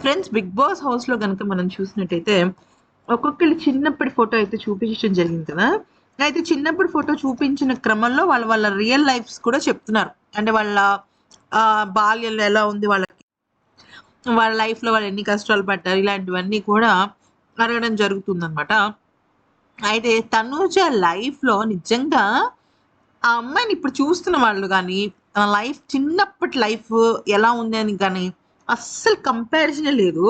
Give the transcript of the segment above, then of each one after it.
Friends big boss హౌస్లో కనుక మనం చూసినట్టయితే ఒక్కొక్కరి చిన్నప్పటి ఫోటో అయితే చూపించడం జరిగింది కదా? అయితే చిన్నప్పుడు ఫోటో చూపించిన క్రమంలో వాళ్ళ వాళ్ళ రియల్ లైఫ్స్ కూడా చెప్తున్నారు. అంటే వాళ్ళ ఆ, బాల్యంలో ఎలా ఉంది వాళ్ళకి వాళ్ళ లైఫ్లో వాళ్ళు ఎన్ని కష్టాలు పడ్డారు ఇలాంటివన్నీ కూడా అడగడం జరుగుతుంది అనమాట అయితే తనూజ లైఫ్లో నిజంగా ఆ అమ్మాయిని ఇప్పుడు చూస్తున్న వాళ్ళు కానీ తన లైఫ్ చిన్నప్పటి లైఫ్ ఎలా ఉంది అని కానీ అస్సలు కంపారిజనే లేదు.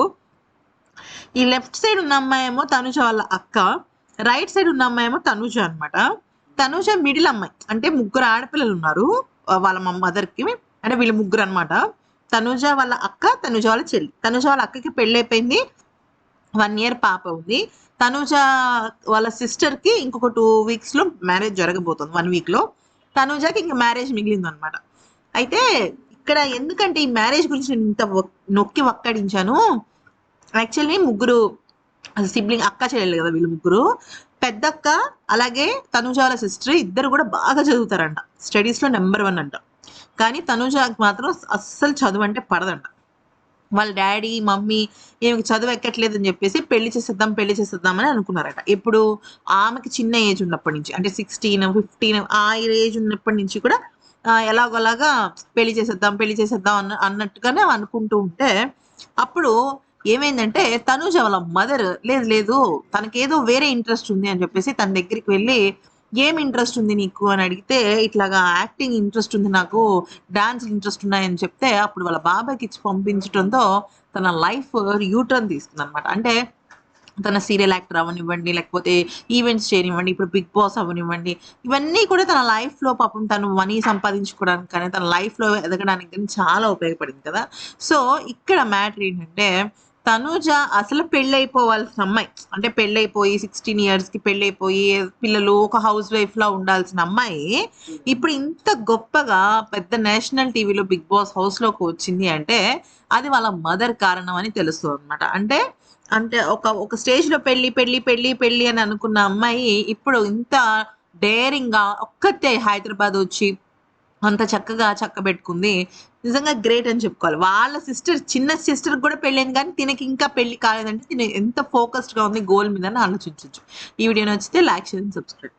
ఈ లెఫ్ట్ సైడ్ ఉన్న అమ్మాయి ఏమో తనుజ వాళ్ళ అక్క రైట్ సైడ్ ఉన్న అమ్మాయి ఏమో తనుజ అనమాట తనుజ మిడిల్ అమ్మాయి. అంటే ముగ్గురు ఆడపిల్లలు ఉన్నారు వాళ్ళ మా మదర్కి కి అంటే వీళ్ళు ముగ్గురు అనమాట తనుజ వాళ్ళ అక్క తనుజ వాళ్ళ చెల్లి. తనుజ వాళ్ళ అక్కకి పెళ్ళి అయిపోయింది. వన్ ఇయర్ పాప ఉంది. తనుజ వాళ్ళ సిస్టర్కి ఇంకొక టూ వీక్స్లో మ్యారేజ్ జరగబోతుంది వన్ వీక్లో తనుజకి ఇంకా మ్యారేజ్ మిగిలింది అనమాట అయితే ఇక్కడ ఎందుకంటే ఈ మ్యారేజ్ గురించి నేను ఇంత నొక్కి వక్కడించాను యాక్చువల్లీ ముగ్గురు సిబ్లింగ్ అక్క చెల్లెలు కదా వీళ్ళు ముగ్గురు. పెద్దక్క అలాగే తనుజాల సిస్టర్ ఇద్దరు కూడా బాగా చదువుతారంట. స్టడీస్లో నెంబర్ వన్ అంట. కానీ తనుజాకి మాత్రం అస్సలు చదువు అంటే పడదంట. వాళ్ళ డాడీ మమ్మీ ఈమెకి చదువు ఎక్కట్లేదు అని చెప్పేసి పెళ్ళి చేసేద్దాం పెళ్ళి చేసేద్దాం అని అనుకున్నారట. ఇప్పుడు ఆమెకి చిన్న ఏజ్ ఉన్నప్పటి నుంచి అంటే సిక్స్టీన్ ఫిఫ్టీన్ ఆ ఏజ్ ఉన్నప్పటి నుంచి కూడా ఎలాగోలాగా పెళ్ళి చేసేద్దాం పెళ్ళి చేసేద్దాం అన్న అన్నట్టుగానే అనుకుంటూ ఉంటే అప్పుడు ఏమైందంటే తనూజ వాళ్ళ మదర్ లేదు లేదు తనకేదో వేరే ఇంట్రెస్ట్ ఉంది అని చెప్పేసి తన దగ్గరికి వెళ్ళి ఏం ఇంట్రెస్ట్ ఉంది నీకు? అని అడిగితే ఇట్లాగా యాక్టింగ్ ఇంట్రెస్ట్ ఉంది నాకు డాన్స్ ఇంట్రెస్ట్ ఉన్నాయని చెప్తే అప్పుడు వాళ్ళ బాబాయ్కి ఇచ్చి పంపించడంతో తన లైఫ్ యూటర్న్ తీసుకుంది అనమాట అంటే తన సీరియల్ యాక్టర్ అవనివ్వండి లేకపోతే ఈవెంట్స్ చేయనివ్వండి ఇప్పుడు బిగ్ బాస్ అవనివ్వండి ఇవన్నీ కూడా తన లైఫ్లో పాపం తను మనీ సంపాదించుకోవడానికి కానీ తన లైఫ్లో ఎదగడానికి కానీ చాలా ఉపయోగపడింది కదా. సో ఇక్కడ మ్యాటర్ ఏంటంటే తనుజ అసలు పెళ్ళైపోవాల్సిన అమ్మాయి అంటే పెళ్ళైపోయి సిక్స్టీన్ ఇయర్స్కి పెళ్ళైపోయి పిల్లలు ఒక హౌస్ వైఫ్లో ఉండాల్సిన అమ్మాయి ఇప్పుడు ఇంత గొప్పగా పెద్ద నేషనల్ టీవీలో బిగ్ బాస్ హౌస్లోకి వచ్చింది అంటే అది వాళ్ళ మదర్ కారణం అని తెలుస్తుంది అనమాట అంటే అంటే ఒక ఒక స్టేజ్లో పెళ్ళి పెళ్ళి పెళ్ళి పెళ్ళి అని అనుకున్న అమ్మాయి ఇప్పుడు ఇంత డేరింగ్గా ఒక్కతే హైదరాబాద్ వచ్చి అంత చక్కగా చక్కబెట్టుకుంది నిజంగా గ్రేట్ అని చెప్పుకోవాలి. వాళ్ళ సిస్టర్ చిన్న సిస్టర్ కూడా పెళ్ళైంది కానీ తినకి ఇంకా పెళ్ళి కాలేదంటే తిన ఎంత ఫోకస్డ్గా ఉంది గోల్ మీద అని ఆలోచించవచ్చు ఈ వీడియో నచ్చితే లైక్ చేయండి సబ్స్క్రైబ్